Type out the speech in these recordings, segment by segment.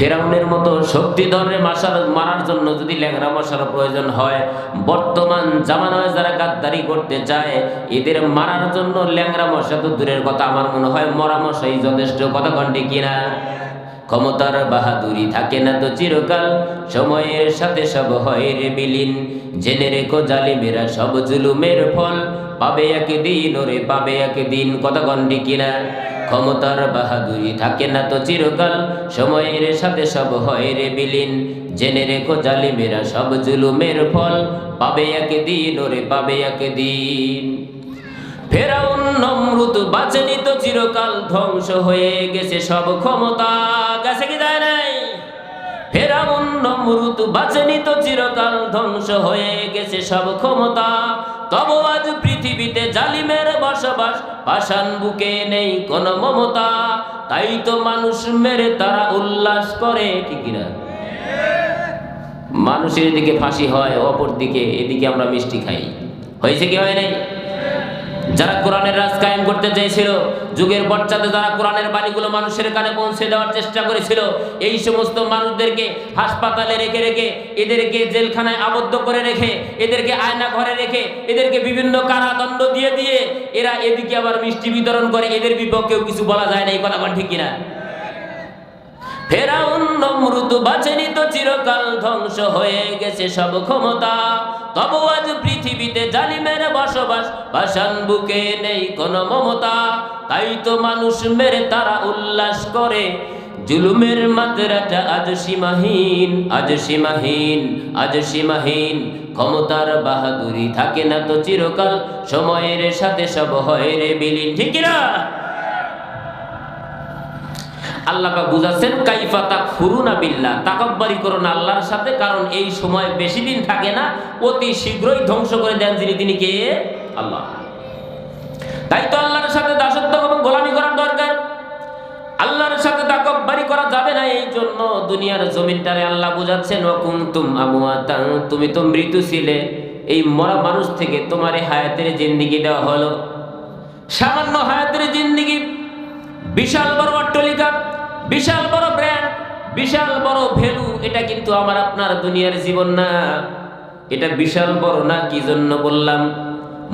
ফেরাউনের মতো শক্তি শক্তিধরে মাসার মারার জন্য যদি ল্যাংরা মশার প্রয়োজন হয়, বর্তমান জামানায় যারা গাদ্দারি করতে চায়, এদের মারার জন্য ল্যাংরা মশা তো দূরের কথা আমার মনে হয় মরা মশাই যথেষ্ট কথা কণ্ঠে কিনা? ক্ষমতার বাহাদুরি থাকে না তো চিরকাল, সময়ের সাথে সব হয় বিলীন। জেনে রেখো জালিমেরা সব জুলুমের ফল, পাবে একদিন ওরে পাবে একদিন, কথা কণ্ঠে কিনা? ক্ষমতার বাহাদুরি থাকে না তো চিরকাল। সময়ের সাথে সব হয় রে বিলীন। জেনে রেখো জালিমেরা সব জুলুমের ফল। পাবে একদিন ওরে, পাবে একদিন। ফেরাউন, নমরুদ বাঁচেনি চিরকাল, ধ্বংস হয়ে গেছে সব ক্ষমতা। গেছে কি যায় নাই? ফেরাউন, নমরুদ বাঁচেনি চিরকাল, ধ্বংস হয়ে গেছে সব ক্ষমতা। তব আজ পৃথিবীতে জালিমের বসবাস পাষাণ বুকে নেই কোন মমতা। তাই তো মানুষ মেরে তারা উল্লাস করে, ঠিক না মানুষের এদিকে ফাঁসি হয় অপর দিকে এদিকে আমরা মিষ্টি খাই। হয়েছে কি হয় নাই? যারা কোরআনের রাজ কায়েম করতে চেয়েছিল যুগের পশ্চাতে যারা কোরআনের বাণীগুলো মানুষের কানে পৌঁছে দেওয়ার চেষ্টা করেছিল, এই সমস্ত মানুষদেরকে হাসপাতালে রেখে রেখে, এদেরকে জেলখানায় আবদ্ধ করে রেখে, এদেরকে আয়না ঘরে রেখে, এদেরকে বিভিন্ন কারাদণ্ড দিয়ে দিয়ে, এরা এদিকে আবার মিষ্টি বিতরণ করে, এদের বিপক্ষেও কিছু বলা যায় না, এই কথা ঠিক কিনা? ফেরাউন নমরুদ বাঁচেনি তো চিরকাল ধ্বংস হয়ে গেছে সব ক্ষমতা। তবু আজ পৃথিবীতে জালিমের বসবাস পাষাণ বুকে নেই কোনো মমতা। তাই তো মানুষ মেরে তারা উল্লাস করে। জুলুমের মাত্রাটা আজ সীমাহীন আজ সীমাহীন আজ সীমাহীন। ক্ষমতার বাহাদুরি থাকে না তো চিরকাল, সময়ের সাথে সব হয় রে বিলীন, ঠিক না আল্লাহ বুঝাচ্ছেন, কাইফা তাক ফুরুনা বিল্লাহ তাকাব্বারি করুন আল্লাহর সাথে, কারণ এই সময় বেশি দিন থাকে না, অতি শীঘ্রই ধ্বংস করে দেন যিনি, তিনি কে? আল্লাহ। তাই তো আল্লাহর সাথে দাসত্ব এবং গোলামি করার দরকার। আল্লাহর সাথে তাকব্বারি করা যাবে না, এই জন্য দুনিয়ার জমিনটারে আল্লাহ বুঝাচ্ছেন ও কুমতুম আমুয়াতাং তুমি তো মৃত্যু ছিলে এই মরা মানুষ থেকে তোমার এই হায়াতের জিন্দিগি দেওয়া হলো সামান্য হায়াতের জিন্দিগি বিশাল বড় অট্টলিকা বিশাল বড় ব্র্যান্ড বিশাল বড় ভ্যালু, এটা কিন্তু আমার আপনার দুনিয়ার জীবন না। এটা বিশাল বড় না, কি জন্য বললাম?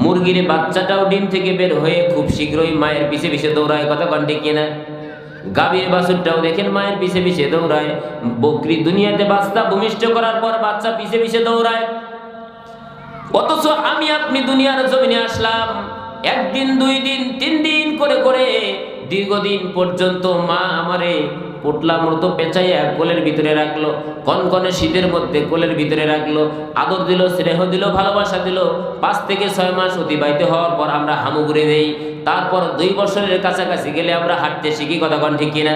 মুরগির বাচ্চাটাও ডিম থেকে বের হয়ে খুব শীঘ্রই মায়ের পিছে পিছে দৌড়ায়, কথা কন্টে কিনা? গাভীর বাছুরটাও দেখেন মায়ের পিছে পিছে দৌড়ায়। বকরি দুনিয়াতে বাচ্চা ভূমিষ্ঠ করার পর বাচ্চা পিছে পিছে দৌড়ায়। অথচ আমি আপনি দুনিয়ার জমিনে আসলাম, একদিন, দুই দিন, তিন দিন করে করে দীর্ঘদিন পর্যন্ত মা আমারে পোটলা মতো পেঁচাইয়া কোলের ভিতরে রাখল, কনকনে শীতের মধ্যে কোলের ভিতরে রাখল, আদর দিল, স্নেহ দিল, ভালোবাসা দিল। পাঁচ থেকে ছয় মাস অতিবাহিত হওয়ার পর আমরা হামু ঘুরে দেই তারপর দুই বছরের কাছাকাছি গেলে আমরা হাঁটতে শিখি, কথা কন ঠিক কিনা?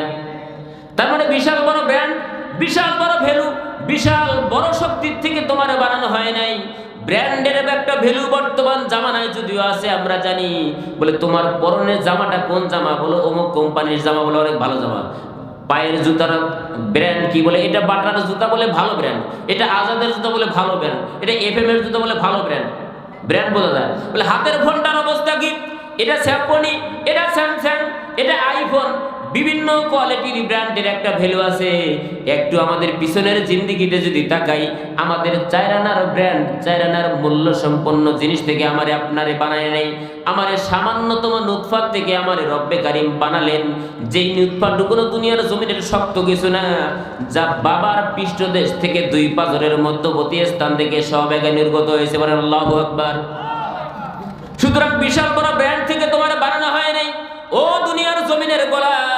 তার মানে বিশাল বড় ব্র্যান্ড বিশাল বড় ভ্যালু, বিশাল বড় শক্তির থেকে তোমার বানানো হয় নাই। ব্র্যান্ডের একটা ভ্যালু বর্তমান জামানায় যদিও আছে, আমরা জানি। বলে তোমার পরনের জামাটা কোন জামা? বলো, অমুক কোম্পানির জামা বলে অনেক ভালো জামা। পায়ের জুতার ব্র্যান্ড কি বলে? এটা বাটার জুতা বলে ভালো ব্র্যান্ড এটা আজাদের জুতা বলে ভালো ব্র্যান্ড এটা এফ এম এর জুতা বলে ভালো ব্র্যান্ড ব্র্যান্ড বোঝা যায়। বলে হাতের ফোনটার অবস্থা কি? এটা স্যামসনি এটা স্যামসাং এটা আইফোন বিভিন্ন কোয়ালিটির ব্র্যান্ডের একটা ভ্যালু আছে। একটু আমাদের পিছনের জিন্দিগিতে যদি তাকাই, আমাদের চায়রানার ব্র্যান্ড, চায়রানার মূল্য সম্পন্ন জিনিস থেকে আমারে আপনারে বানায় নেই। আমারে সামান্যতম নুৎফাত থেকে আমারে রব্বে কারিম বানালেন। যেই নুৎফাটুকুনো দুনিয়ার জমিনের শক্ত কিছু না, যা বাবার পৃষ্ঠদেশ থেকে দুই পাথরের মধ্যবর্তী স্থান থেকে সব একে নির্গত হয়েছে। বলেন আল্লাহ আকবার। সুতরাং বিশাল বড় ব্র্যান্ড থেকে তোমার বানানো হয় নাই। ও দুনিয়ার জমিনের গোলাম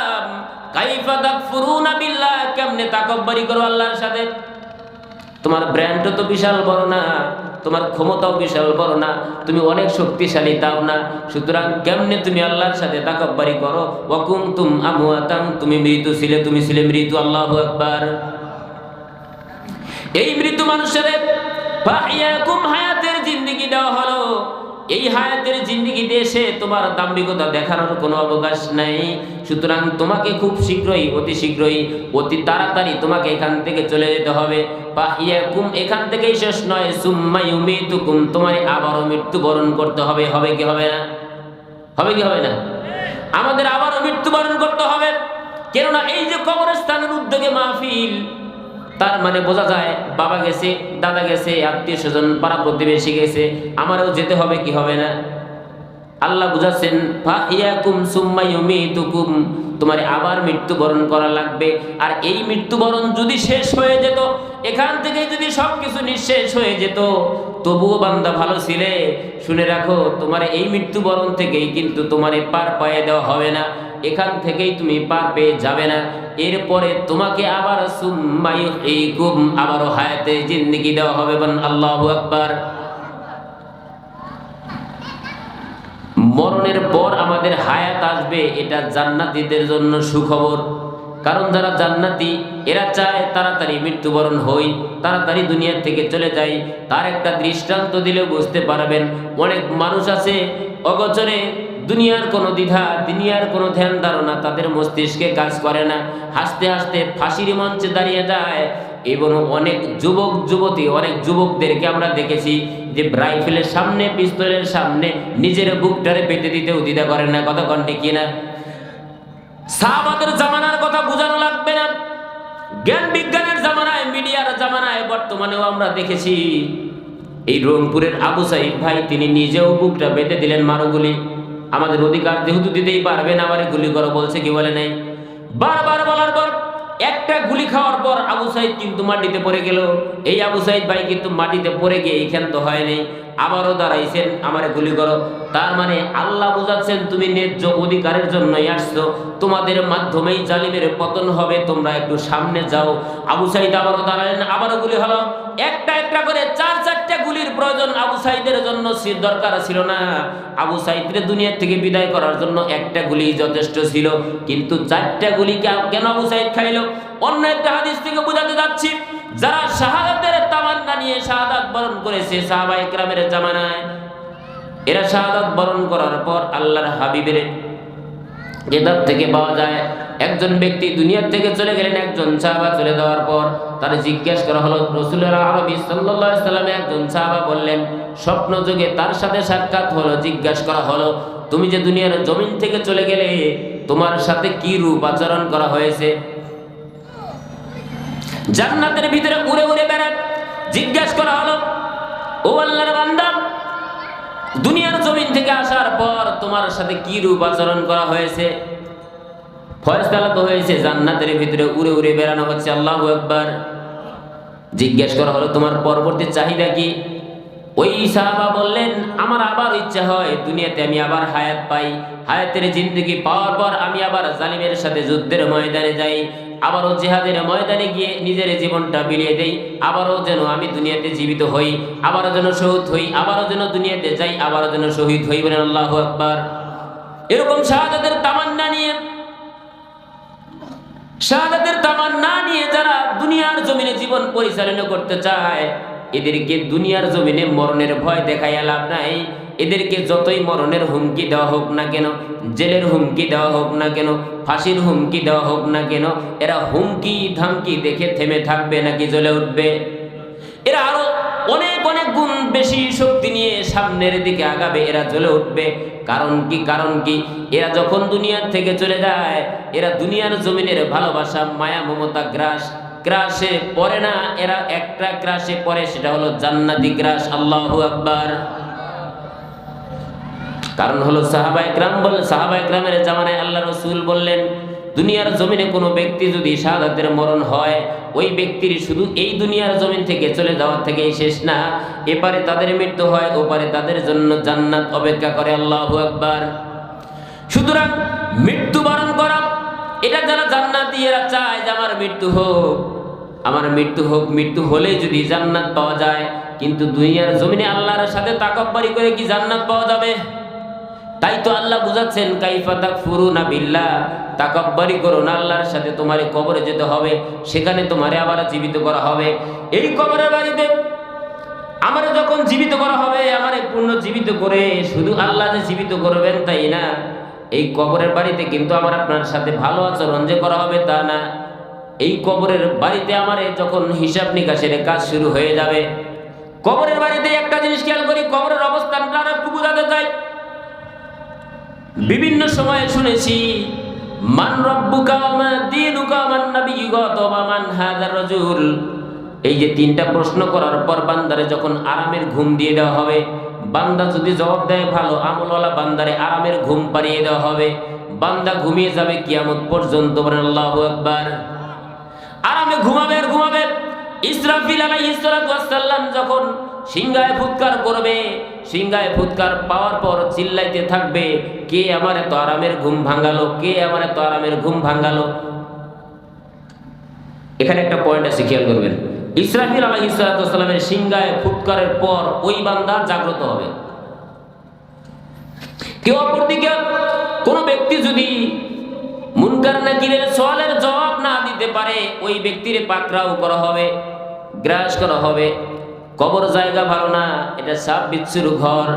কাইফা তাকফুরুনা বিল্লাহ, কেমনে তাকব্বরি করো আল্লাহর সাথে? তোমার ব্র্যান্ডও তো বিশাল বড় না, তোমার ক্ষমতাও বিশাল বড় না, তুমি অনেক শক্তিশালী, তাও না। সুতরাং কেমনে তুমি আল্লাহর সাথে তাকব্বরি করো? ওয়াকুম তুম আমুয়াতাম তুমি মৃত্যু ছিলে, তুমি ছিলে মৃত্যু আল্লাহু আকবার। এই মৃত্যু মানুষের হায়াতের জিন্দেগি দেওয়া হলো। এই হায়াতের জিন্দিগিতে এসে তোমার দাম্ভিকতা দেখানোর কোনো অবকাশ নাই। সুতরাং তোমাকে খুব শীঘ্রই, অতি শীঘ্রই, অতি তাড়াতাড়ি তোমাকে এখান থেকে চলে যেতে হবে। পাহিয়াকুম এখান থেকেই শেষ নয়। সুম্মা ইউমিতুকুম তোমার আবারও মৃত্যুবরণ করতে হবে। হবে কি হবে না? হবে কি হবে না? আমাদের আবারও মৃত্যুবরণ করতে হবে। কেননা এই যে কবরস্থানের উদ্যোগে মাহফিল তার মানে বোঝা যায়, বাবা গেছে, দাদা গেছে, আত্মীয় স্বজন পাড়া প্রতিবেশী গেছে, আমারও যেতে হবে কি হবে না? আল্লাহ বুঝাচ্ছেন তোমার আবার মৃত্যুবরণ করা লাগবে। আর এই মৃত্যুবরণ যদি শেষ হয়ে যেত, এখান থেকে যদি সব কিছু নিঃশেষ হয়ে যেত, তবুও বান্দা ভালো ছিলে। শুনে রাখো, তোমার এই মৃত্যুবরণ থেকেই কিন্তু তোমার পার পায়ে দেওয়া হবে না। এখান থেকেই তুমি পার পেয়ে যাবে না। এরপরে তোমাকে আবার আবারও হায়াতে জিন্দেগি দেওয়া হবে বন আল্লাহ আকবার। মরণের পর আমাদের হায়াত আসবে, এটা জান্নাতীদের জন্য সুখবর। কারণ যারা জান্নাতি, এরা চায় তাড়াতাড়ি মৃত্যুবরণ হই, তাড়াতাড়ি দুনিয়ার থেকে চলে যাই। তার একটা দৃষ্টান্ত দিলে বুঝতে পারবেন, অনেক মানুষ আছে, অগচরে দুনিয়ার কোনো দ্বিধা, দুনিয়ার কোনো ধ্যান ধারণা তাদের মস্তিষ্কে কাজ করে না। হাসতে হাসতে ফাঁসির মঞ্চে দাঁড়িয়ে যায় এবং অনেক যুবক, যুবতী, অনেক যুবকদেরকে আমরা দেখেছি যে রাইফেলের সামনে, পিস্তলের সামনে নিজের বুকটারে পেতে দিতেও দ্বিধা করেন না। কথা কন্টে কিনা? সাহাবাদের জামানার কথা বোঝানো লাগবে না। জ্ঞান বিজ্ঞানের জামানায়, মিডিয়ার জামানায় বর্তমানেও আমরা দেখেছি, এই রংপুরের আবু সাইদ ভাই তিনি নিজেও বুকটা বেঁধে দিলেন মারুগুলি। আমাদের অধিকার যেহেতু দিতেই পারবেন আমারে গুলি করো বলছে, কি বলে নাই? বারবার বলার পর একটা গুলি খাওয়ার পর আবু সাইদ কিন্তু মাটিতে পড়ে গেল। এই আবু সাইদ ভাই কিন্তু মাটিতে পড়ে গিয়ে এইখান তো হয়নি আবারও দাঁড়াইছেন, আমারে গুলি করো। তার মানে আল্লাহ বুঝাচ্ছেন, তুমি ন্যায্য অধিকারের জন্যই আসছো। তোমাদের মাধ্যমেই জালিমের পতন হবে। তোমরা একটু সামনে যাও। আবু সাইদ আবারও দাঁড়ালেন আবারও গুলি হলো। একটা একটা করে চার চারটা গুলির প্রয়োজন আবু সাইদের জন্য দরকার ছিল না। আবু সাইদরে দুনিয়া থেকে বিদায় করার জন্য একটা গুলি যথেষ্ট ছিল। কিন্তু চারটা গুলি কেন আবু সাইদ খাইলো? অন্য একটা হাদিস থেকে বোঝাতে যাচ্ছি, যারা শাহাদাতের তামান্না নিয়ে শাহাদাত বরণ করেছে সাহাবা ইকরামের জামানায় এরা শাহাদাত বরণ করার পর আল্লাহর হাবিবের কেতাব থেকে পাওয়া যায়। একজন ব্যক্তি দুনিয়ার থেকে চলে গেলেন, একজন সাহাবা চলে যাওয়ার পর তার জিজ্ঞেস করা হলো রসুলের আরবি সাল্লাহ সাল্লামে একজন সাহাবা বললেন স্বপ্ন যুগে তার সাথে সাক্ষাৎ হলো, জিজ্ঞেস করা হলো, তুমি যে দুনিয়ার জমিন থেকে চলে গেলে, তোমার সাথে কি রূপ আচরণ করা হয়েছে? জান্নাতের ভিতরে উড়ে উড়ে বেড়ান জিজ্ঞেস করা হলো, ও আল্লাহর বান্দা দুনিয়ার জমিন থেকে আসার পর তোমার সাথে কি রূপ আচরণ করা হয়েছে? ফয়সালা তো হয়েছে, জান্নাতের ভিতরে উড়ে উড়ে বেড়ানো হচ্ছে, আল্লাহ একবার জিজ্ঞেস করা হলো, তোমার পরবর্তী চাহিদা কি? ওই সাহাবা বললেন, আমার আবার ইচ্ছা হয় দুনিয়াতে আমি আবার হায়াত পাই। হায়াতের জিন্দগি পাওয়ার পর আমি আবার জালিমের সাথে যুদ্ধের ময়দানে যাই। আবারও জেহাদের ময়দানে গিয়ে নিজের জীবনটা বিলিয়ে দেই। আবারও যেন আমি দুনিয়াতে জীবিত হই, আবারও যেন শহীদ হই, আবারও যেন দুনিয়াতে যাই, আবারও যেন শহীদ হই বলেন আল্লাহ আকবার। এরকম শাহাদাতের তামান্না নিয়ে, শাহাদাতের তামান্না নিয়ে যারা দুনিয়ার জমিনে জীবন পরিচালনা করতে চায় এদেরকে দুনিয়ার জমিনে মরণের ভয় দেখাইয়া লাভ নাই। এদেরকে যতই মরণের হুমকি দেওয়া হোক না কেন, জেলের হুমকি দেওয়া হোক না কেন, ফাঁসির হুমকি দেওয়া হোক না কেন, এরা হুমকি ধামকি দেখে থেমে থাকবে নাকি জ্বলে উঠবে? এরা আরও অনেক অনেক গুণ বেশি শক্তি নিয়ে সামনের দিকে আগাবে, এরা জ্বলে উঠবে। কারণ কি কারণ কি, এরা যখন দুনিয়ার থেকে চলে যায়, এরা দুনিয়ার জমিনের ভালোবাসা, মায়া, মমতা, গ্রাস গ্রাসে পড়ে না, এরা একটা গ্রাসে পড়ে, সেটা হলো জান্নাতি গ্রাস, আল্লাহু আকবার। কারণ হলো সাহাবা একরাম বল সাহাবা একরামের জামানায় আল্লাহ রসুল বললেন, দুনিয়ার জমিনে কোনো ব্যক্তি যদি শাহাদাতের মরণ হয়, ওই ব্যক্তির শুধু এই দুনিয়ার জমিন থেকে চলে যাওয়ার থেকেই শেষ না, এপারে তাদের মৃত্যু হয়, ওপারে তাদের জন্য জান্নাত অপেক্ষা করে আল্লাহু আকবার। সুতরাং মৃত্যুবরণ করা এটা যারা জান্নাতি এরা চায় যে আমার মৃত্যু হোক, আমার মৃত্যু হোক, মৃত্যু হলেই যদি জান্নাত পাওয়া যায়, কিন্তু দুনিয়ার জমিনে আল্লাহর সাথে তাকব্বারি করে কি জান্নাত পাওয়া যাবে? তাই তো আল্লাহ বুঝাচ্ছেন, কাইফা তাক ফুরুনা বিল্লাহ, তাকাব্বারি করো না আল্লাহর সাথে, তোমারে কবরে যেতে হবে, সেখানে তোমারে আবার জীবিত করা হবে। এই কবরের বাড়িতে আমারে যখন জীবিত করা হবে, আমারে পূর্ণ জীবিত করে শুধু আল্লাহ যে জীবিত করবেন তাই না? এই কবরের বাড়িতে কিন্তু আমার আপনার সাথে ভালো আচরণ যে করা হবে তা না। এই কবরের বাড়িতে আমার যখন হিসাব নিকাশের কাজ শুরু হয়ে যাবে, কবরের বাড়িতে একটা জিনিস খেয়াল করি, কবরের অবস্থানটা আর একটু বোঝাতে চাই। বিভিন্ন সময়ে শুনেছি, মান রব্বুকা এই যে তিনটা প্রশ্ন করার পর বান্দারে যখন আরামের ঘুম দিয়ে দেওয়া হবে বান্দা যদি জবাব দেয় ভালো, আমলওয়ালা বান্দারে আরামের ঘুম পাড়িয়ে দেওয়া হবে। বান্দা ঘুমিয়ে যাবে কিয়ামত পর্যন্ত আল্লাহু আকবার। আরামে ঘুমাবে আর ঘুমাবে। ইসরাফিল আলাইহিস সালাতু ওয়াস সালাম যখন সিংহায় ফুৎকার করবে, সিংহায় ফুৎকার পাওয়ার পর চিল্লাইতে থাকবে, কে আমার এত আরামের ঘুম ভাঙালো, কে আমার এত আরামের ঘুম ভাঙালো? এখানে একটা পয়েন্ট আছে, খেয়াল করবেন। ইসরাফিল আলাইহিস সালাতু ওয়াস সিংহায় ফুৎকারের পর ওই বান্দা জাগ্রত হবে। কেউ অপরদিকে কোন ব্যক্তি যদি মুনকার নাকিরের সওয়ালের জবাব না দিতে পারে, ওই ব্যক্তির পাকড়াও করা হবে, গ্রাস করা হবে। কবর জায়গা ভালো না, এটা সাপ বিচ্ছুর ঘর।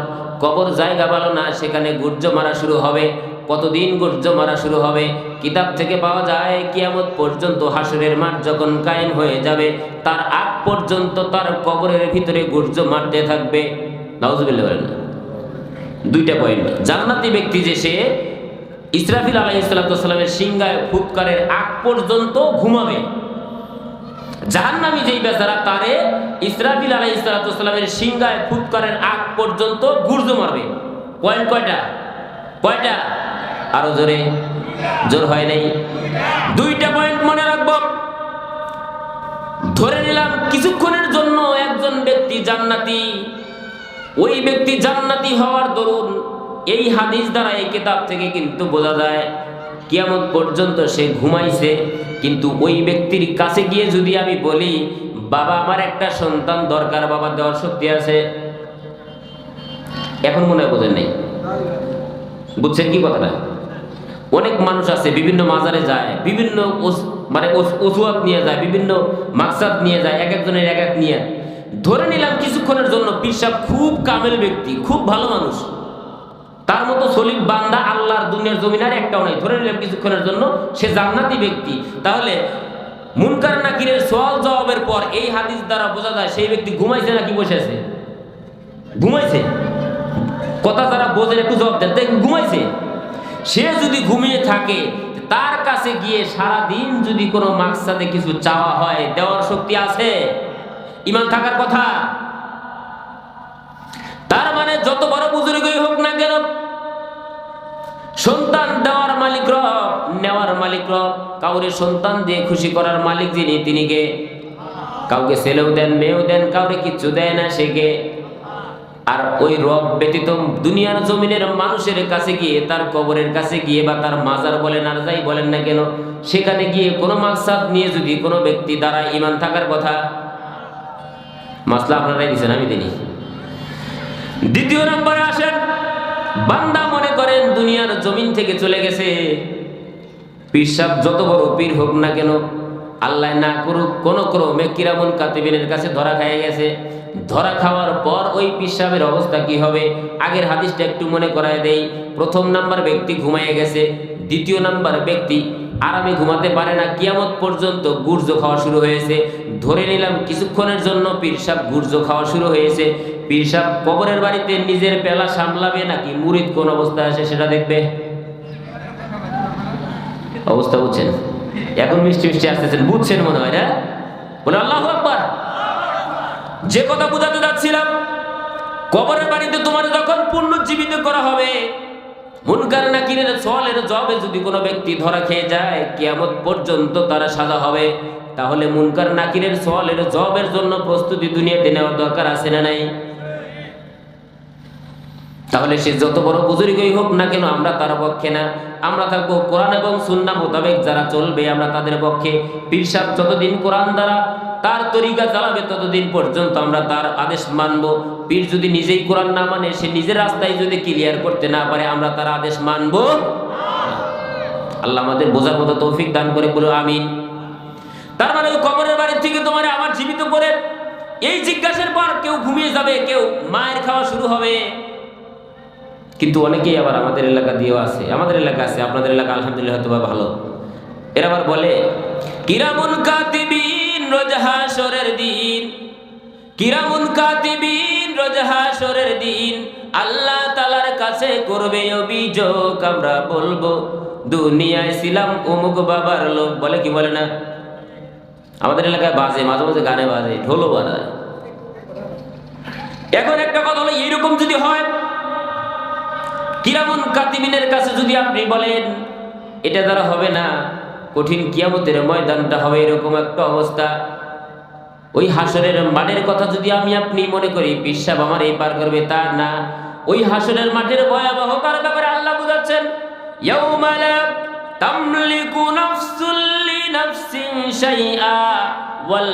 কবর জায়গা ভালো না, সেখানে গুর্জ মারা শুরু হবে। কতদিন গর্জ মারা শুরু হবে? কিতাব থেকে পাওয়া যায়, কিয়ামত পর্যন্ত হাসরের মাঠ যখন কায়েম হয়ে যাবে, তার আগ পর্যন্ত তার কবরের ভিতরে গর্জ মারতে থাকবে। দুইটা পয়েন্ট জান্নাতি ব্যক্তি যে সে, ইসরাফিল আলাহ ইসলাতামের সিংহায় ফুৎকারের আগ পর্যন্ত ঘুমাবে। জাহান্নামি যেই বেচারা, তারে ইসরাফিল আলাহ ইসলাতামের সিংহায় ফুৎকারের আগ পর্যন্ত গুর্জ মারবে। পয়েন্ট কয়টা? কয়টা? আরও জোরে, জোর হয় নাই। দুইটা পয়েন্ট মনে রাখব। ধরে নিলাম কিছুক্ষণের জন্য একজন ব্যক্তি জান্নাতি। ওই ব্যক্তি জান্নাতি হওয়ার দরুন এই হাদিস দ্বারা এই কিতাব থেকে কিন্তু বোঝা যায়, কিয়ামত পর্যন্ত সে ঘুমাইছে। কিন্তু ওই ব্যক্তির কাছে গিয়ে যদি আমি বলি, বাবা, আমার একটা সন্তান দরকার, বাবা, দেওয়ার শক্তি আছে। এখন মনে হয় বোঝেন নেই। বুঝছেন কি কথাটা? অনেক মানুষ আছে, বিভিন্ন মাজারে যায়, বিভিন্ন মানে অজুহাত নিয়ে যায়, বিভিন্ন মাকসাদ নিয়ে যায়, এক একজনের এক এক নিয়ে। ধরে নিলাম কিছুক্ষণের জন্য পিসাব খুব কামেল ব্যক্তি, খুব ভালো মানুষ। তার মতো সলিম বান্দা আল্লাহর দুনিয়ার জমিনার একটাও নাই। ধরে নিলাম কিছুক্ষণের জন্য সে জান্নাতি ব্যক্তি। তাহলে মুনকার নাকিরের সওয়াল জবাবের পর এই হাদিস দ্বারা বোঝা যায়, সেই ব্যক্তি ঘুমাইছে নাকি বসে আছে? ঘুমাইছে? কথা যারা বোঝেন, একটু জবাব দেন। ঘুমাইছে? সে যদি ঘুমিয়ে থাকে, তার কাছে গিয়ে সারা দিন যদি কোনো মাকসাদে কিছু চাওয়া হয়, দেওয়ার শক্তি আছে? ইমান থাকার কথা? তার মানে যত বড় বুজুর্গই হোক না কেন, সন্তান দেওয়ার মালিক রব, নেওয়ার মালিক রব, কাউরে সন্তান দিয়ে খুশি করার মালিক যিনি, তিনি কে? কাউকে ছেলেও দেন, মেয়েও দেন, কাউরে কিচ্ছু দেয় না সে কে? আর ওই রব ব্যতীত দুনিয়ার জমিনের মানুষের কাছে গিয়ে, তার কবরের কাছে গিয়ে বা তার মাজার বলেন আর যাই বলেন না কেন, সেখানে গিয়ে কোনো মাকসাদ নিয়ে যদি কোনো ব্যক্তি দ্বারা ইমান থাকার কথা। মাসলা আপনারাই দিচ্ছেন আমি দিনি দ্বিতীয় নম্বরে আসেন। বান্দা মনে করেন দুনিয়ার জমিন থেকে চলে গেছে। পীর সাহেব যত বড় পীর হোক না কেন আল্লাহ না করুক, কোনো ক্রমে কিরামন কাতিবিনের কাছে ধরা খেয়ে গেছে। ধরা খাওয়ার পর ওই পীর সাহেবের অবস্থা কি হবে? আগের হাদিসটা একটু মনে করায় দেই। প্রথম নাম্বার ব্যক্তি ঘুমাইয়ে গেছে, দ্বিতীয় নাম্বার ব্যক্তি আরামে ঘুমাতে পারে না। কিয়ামত পর্যন্ত গুর্জ খাওয়া শুরু হয়েছে। ধরে নিলাম কিছুক্ষণের জন্য পীর সাহেব গুর্জ খাওয়া শুরু হয়েছে। পীর সাহেব কবরের বাড়িতে নিজের পেলা সামলাবে নাকি মুরিদ কোন অবস্থায় আসে সেটা দেখবে? অবস্থা বুঝছেন? এখন মিষ্টি মিষ্টি আসতেছেন, বুঝছেন মনে হয় না? বলে, আল্লাহ আকবার। যে কথা বোঝাতে যাচ্ছিলাম, কবরের বাড়িতে তোমার যখন পুনর্জীবিত করা হবে, মুনকার নাকিরের সওয়ালের জবে যদি কোনো ব্যক্তি ধরা খেয়ে যায়, কিয়ামত পর্যন্ত তারা সাজা হবে। তাহলে মুনকার নাকিরের সওয়ালের জবের জন্য প্রস্তুতি দুনিয়াতে নেওয়ার দরকার আছে না নাই? তাহলে সে যত বড় বুজুর্গই হোক না কেন, আমরা তার পক্ষে না। আমরা থাকব কোরআন এবং সুন্না মোতাবেক যারা চলবে, আমরা তাদের পক্ষে। পীর সাহেব যতদিন কোরআন দ্বারা তার তরিকা চালাবে, ততদিন পর্যন্ত আমরা তার আদেশ মানব। পীর যদি নিজেই কোরআন না মানে সে নিজের রাস্তায় যদি ক্লিয়ার করতে না পারে, আমরা তার আদেশ মানব আল্লাহ আমাদের বোঝার মতো তৌফিক দান করে, বলো আমিন। তার মানে ওই কবরের বাড়ির থেকে তোমার আবার জীবিত করে, এই জিজ্ঞাসার পর কেউ ঘুমিয়ে যাবে, কেউ মায়ের খাওয়া শুরু হবে। কিন্তু অনেকেই আবার আমাদের এলাকা দিয়েও আছে, আমাদের এলাকা আছে, আপনাদের এলাকা আলহামদুলিল্লাহ হয়তো ভালো। এরা আবার বলে, কিরামুন কাতিবিন রোজ হাসরের দিন, কিরামুন কাতিবিন রোজ হাসরের দিন, আল্লাহ তালার কাছে করবে অভিযোগ, আমরা বলব, দুনিয়ায় ছিলাম অমুক বাবার লোক। বলে কি বলে না? আমাদের এলাকায় বাজে, মাঝে মাঝে গানে বাজে, ঢোলও বাজায়। এখন একটা কথা হলো এইরকম যদি হয় কিরামুন কাতিমিনের কাছে যদি আপনি বলেন, এটা দ্বারা হবে না, কঠিন কিয়ামতের ময়দানটা হবে এরকম একটা অবস্থা। ওই হাসরের মাঠের কথা যদি আমি আপনি মনে করি বিশ্বাস আমার এই পার করবে, তা না। ওই হাসরের মাঠের ভয়াবহতার ব্যাপারে আল্লাহ বুঝাচ্ছেন ওয়াল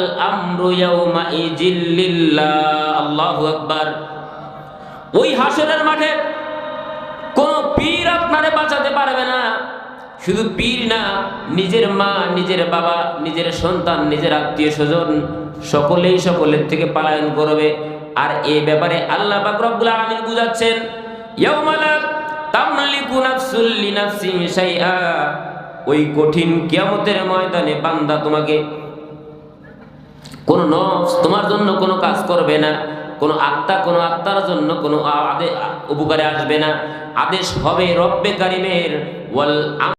আকবার। ওই হাসরের মাঠে কোন পীর আপনারে বাঁচাতে পারবে না। শুধু পীর না, নিজের মা, নিজের বাবা, নিজের সন্তান, নিজের আত্মীয় স্বজন, সকলেই সকলের থেকে পালায়ন করবে। আর এ ব্যাপারে আল্লাহ রব্বুল আলামিন বুঝাচ্ছেন ওই কঠিন কিয়ামতের ময়দানে বান্দা তোমাকে কোনো নফস তোমার জন্য কোনো কাজ করবে না, কোনো আত্মা, কোনো আত্মার জন্য কোনো উপকারে আসবে না। আদেশ হবে রব্বে কারিমের। ওয়াল